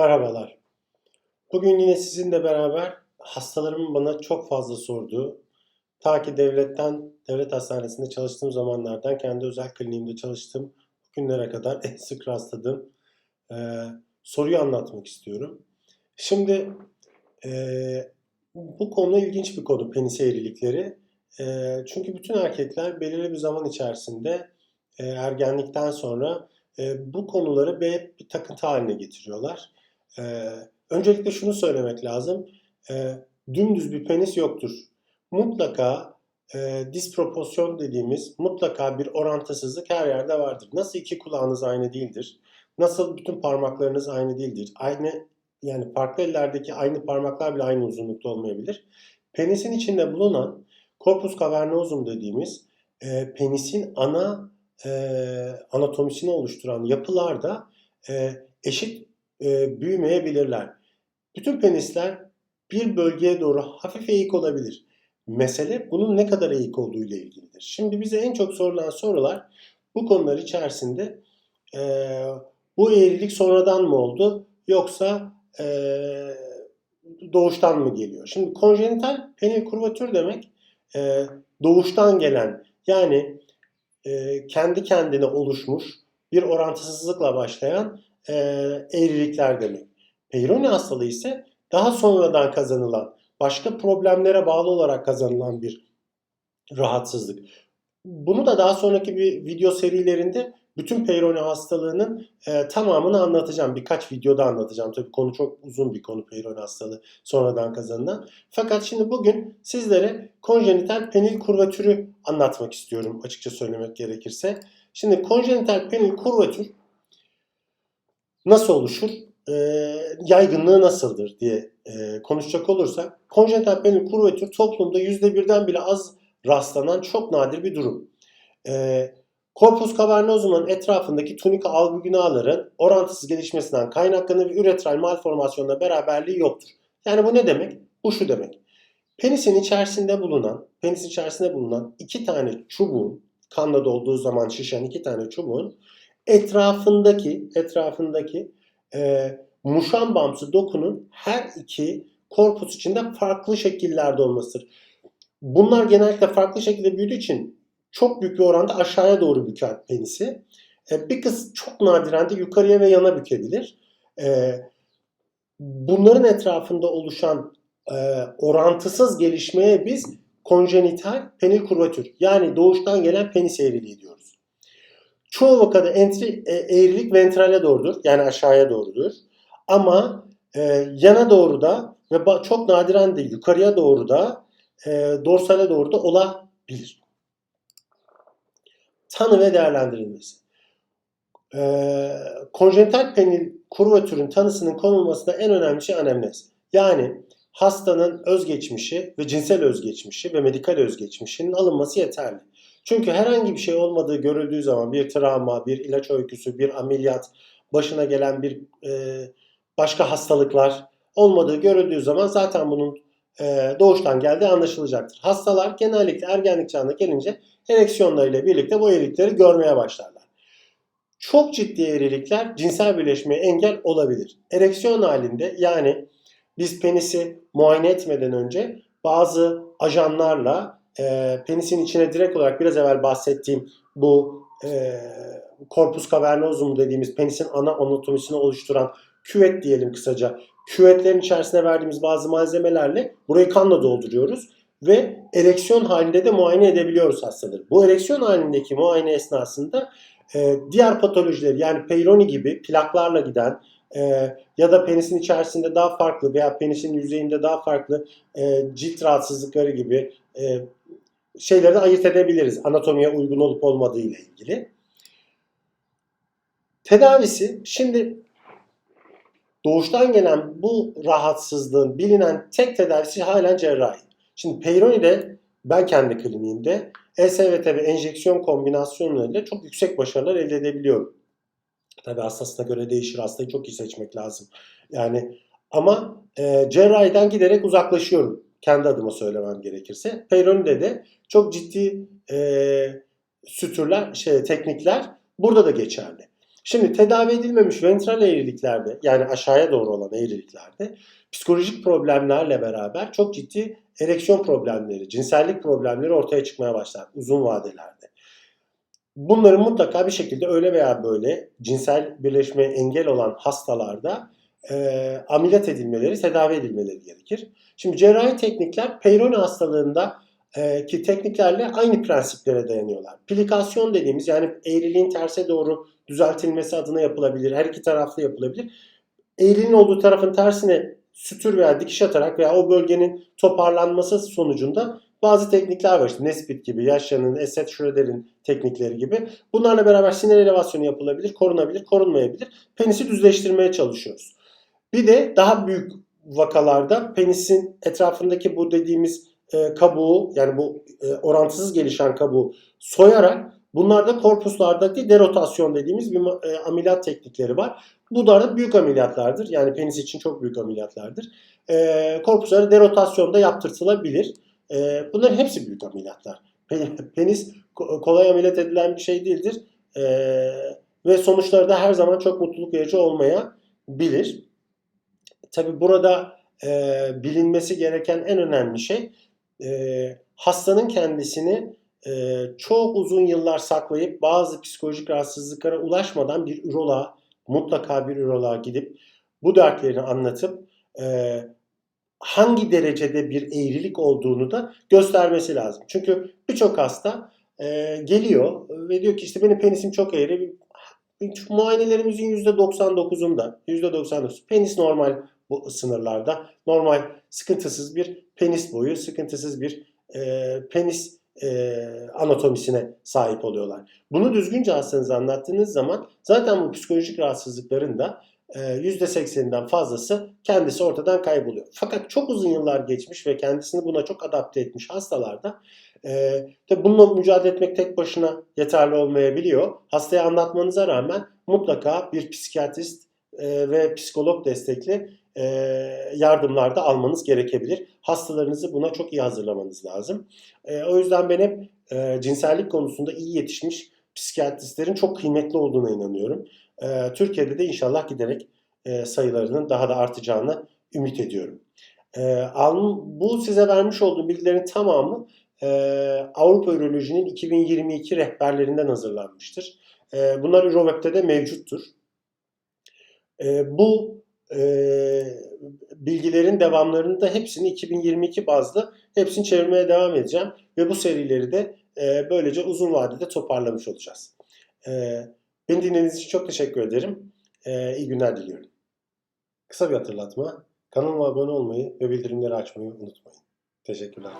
Merhabalar. Bugün yine sizinle beraber hastalarımın bana çok fazla sorduğu, ta ki devletten, devlet hastanesinde çalıştığım zamanlardan kendi özel kliniğimde çalıştığım günlere kadar en sık rastladığım eee, soruyu anlatmak istiyorum. Şimdi eee, bu konu ilginç bir konu penis eğrilikleri. Eee, çünkü bütün erkekler belirli bir zaman içerisinde eee, ergenlikten sonra eee, bu konuları bir takıntı haline getiriyorlar. Ee, öncelikle şunu söylemek lazım. Ee, dümdüz bir penis yoktur. Mutlaka e, disproporsiyon dediğimiz mutlaka bir orantısızlık her yerde vardır. Nasıl iki kulağınız aynı değildir? Nasıl bütün parmaklarınız aynı değildir? Aynı yani farklı ellerdeki aynı parmaklar bile aynı uzunlukta olmayabilir. Penisin içinde bulunan corpus cavernosum dediğimiz e, penisin ana e, anatomisini oluşturan yapılarda e, eşit e, büyümeyebilirler. Bütün penisler bir bölgeye doğru hafif eğik olabilir. Mesele bunun ne kadar eğik olduğu ile ilgilidir. Şimdi bize en çok sorulan sorular bu konular içerisinde e, bu eğrilik sonradan mı oldu yoksa e, doğuştan mı geliyor? Şimdi konjenital penil kurvatür demek e, doğuştan gelen yani e, kendi kendine oluşmuş bir orantısızlıkla başlayan e, eğrilikler demek. Peyronie hastalığı ise daha sonradan kazanılan, başka problemlere bağlı olarak kazanılan bir rahatsızlık. Bunu da daha sonraki bir video serilerinde bütün Peyronie hastalığının e, tamamını anlatacağım. Birkaç videoda anlatacağım. Tabii konu çok uzun bir konu Peyronie hastalığı sonradan kazanılan. Fakat şimdi bugün sizlere konjenital penil kurvatürü anlatmak istiyorum açıkça söylemek gerekirse. Şimdi konjenital penil kurvatür nasıl oluşur? E, yaygınlığı nasıldır diye e, konuşacak olursak konjenital penil kurvatür toplumda %1'den bile az rastlanan çok nadir bir durum. E, Corpus cavernosum'un etrafındaki tunika albuginaların orantısız gelişmesinden kaynaklanır ve üretral malformasyonla beraberliği yoktur. Yani bu ne demek? Bu şu demek. Penisin içerisinde bulunan, penisin içerisinde bulunan iki tane çubuğun, kanla dolduğu zaman şişen iki tane çubuğun etrafındaki etrafındaki e, muşambamsı dokunun her iki korpus içinde farklı şekillerde olmasıdır. Bunlar genellikle farklı şekilde büyüdüğü için çok büyük bir oranda aşağıya doğru büker penisi. E, bir kız çok nadiren de yukarıya ve yana bükebilir. E, bunların etrafında oluşan e, orantısız gelişmeye biz konjenital penil kurvatür yani doğuştan gelen penis eğriliği diyoruz. Çoğu vakada entri, e, eğrilik ventrale doğrudur. Yani aşağıya doğrudur. Ama e, yana doğru da ve çok nadiren de yukarıya doğru da e, dorsale doğru da olabilir. Tanı ve değerlendirilmesi. E, konjenital penil kurvatürün tanısının konulmasında en önemli şey anemnez. Yani hastanın özgeçmişi ve cinsel özgeçmişi ve medikal özgeçmişinin alınması yeterli. Çünkü herhangi bir şey olmadığı görüldüğü zaman bir travma, bir ilaç öyküsü, bir ameliyat, başına gelen bir e, başka hastalıklar olmadığı görüldüğü zaman zaten bunun e, doğuştan geldiği anlaşılacaktır. Hastalar genellikle ergenlik çağına gelince ereksiyonlarıyla birlikte bu eğrilikleri görmeye başlarlar. Çok ciddi eğrilikler cinsel birleşmeye engel olabilir. Ereksiyon halinde yani biz penisi muayene etmeden önce bazı ajanlarla e, penisin içine direkt olarak biraz evvel bahsettiğim bu e, corpus cavernosum dediğimiz penisin ana anatomisini oluşturan küvet diyelim kısaca. Küvetlerin içerisine verdiğimiz bazı malzemelerle burayı kanla dolduruyoruz ve ereksiyon halinde de muayene edebiliyoruz hastaları. Bu ereksiyon halindeki muayene esnasında e, diğer patolojileri yani peyroni gibi plaklarla giden e, ya da penisin içerisinde daha farklı veya penisin yüzeyinde daha farklı e, cilt rahatsızlıkları gibi e, şeyleri ayırt edebiliriz anatomiye uygun olup olmadığı ile ilgili. Tedavisi şimdi doğuştan gelen bu rahatsızlığın bilinen tek tedavisi halen cerrahi. Şimdi Peyronie'de ben kendi kliniğimde ESVT ve enjeksiyon kombinasyonlarıyla çok yüksek başarılar elde edebiliyorum. Tabii hastasına göre değişir. Hastayı çok iyi seçmek lazım. Yani ama e, cerrahiden giderek uzaklaşıyorum. Kendi adıma söylemem gerekirse. Peyronie'de de çok ciddi e, sütürler, şey, teknikler burada da geçerli. Şimdi tedavi edilmemiş ventral eğriliklerde yani aşağıya doğru olan eğriliklerde psikolojik problemlerle beraber çok ciddi ereksiyon problemleri, cinsellik problemleri ortaya çıkmaya başlar uzun vadelerde. Bunların mutlaka bir şekilde öyle veya böyle cinsel birleşmeye engel olan hastalarda e, ameliyat edilmeleri, tedavi edilmeleri gerekir. Şimdi cerrahi teknikler Peyronie hastalığında e, ki tekniklerle aynı prensiplere dayanıyorlar. Plikasyon dediğimiz yani eğriliğin terse doğru düzeltilmesi adına yapılabilir. Her iki taraflı yapılabilir. Eğriliğin olduğu tarafın tersine sütür veya dikiş atarak veya o bölgenin toparlanması sonucunda bazı teknikler var işte Nesbit gibi, Yaşan'ın, Esset Schroeder'in teknikleri gibi. Bunlarla beraber sinir elevasyonu yapılabilir, korunabilir, korunmayabilir. Penisi düzleştirmeye çalışıyoruz. Bir de daha büyük vakalarda penisin etrafındaki bu dediğimiz e, kabuğu yani bu e, orantısız gelişen kabuğu soyarak bunlarda korpuslardaki derotasyon dediğimiz bir e, ameliyat teknikleri var. Bunlar da büyük ameliyatlardır. Yani penis için çok büyük ameliyatlardır. E, korpusları derotasyonda yaptırtılabilir. E, bunların hepsi büyük ameliyatlar. Penis kolay ameliyat edilen bir şey değildir. E, ve sonuçları da her zaman çok mutluluk verici olmayabilir. Tabi burada e, bilinmesi gereken en önemli şey e, hastanın kendisini e, çok uzun yıllar saklayıp bazı psikolojik rahatsızlıklara ulaşmadan bir üroloğa mutlaka bir üroloğa gidip bu dertlerini anlatıp e, hangi derecede bir eğrilik olduğunu da göstermesi lazım. Çünkü birçok hasta e, geliyor ve diyor ki işte benim penisim çok eğri. Muayenelerimizin %99'unda, %99 penis normal bu sınırlarda. Normal sıkıntısız bir penis boyu, sıkıntısız bir e, penis e, anatomisine sahip oluyorlar. Bunu düzgünce hastanıza anlattığınız zaman zaten bu psikolojik rahatsızlıkların da %80'inden fazlası kendisi ortadan kayboluyor. Fakat çok uzun yıllar geçmiş ve kendisini buna çok adapte etmiş hastalarda e, tabi bununla mücadele etmek tek başına yeterli olmayabiliyor. Hastaya anlatmanıza rağmen mutlaka bir psikiyatrist e, ve psikolog destekli e, yardımlarda almanız gerekebilir. Hastalarınızı buna çok iyi hazırlamanız lazım. E, o yüzden ben hep e, cinsellik konusunda iyi yetişmiş psikiyatristlerin çok kıymetli olduğuna inanıyorum. Türkiye'de de inşallah giderek sayılarının daha da artacağını ümit ediyorum. Bu size vermiş olduğum bilgilerin tamamı Avrupa Üroloji'nin 2022 rehberlerinden hazırlanmıştır. Bunlar Euroweb'de de mevcuttur. Bu e, bilgilerin devamlarını da hepsini 2022 bazlı hepsini çevirmeye devam edeceğim. Ve bu serileri de e, böylece uzun vadede toparlamış olacağız. E, beni dinlediğiniz için çok teşekkür ederim. E, iyi günler diliyorum. Kısa bir hatırlatma. Kanalıma abone olmayı ve bildirimleri açmayı unutmayın. Teşekkürler.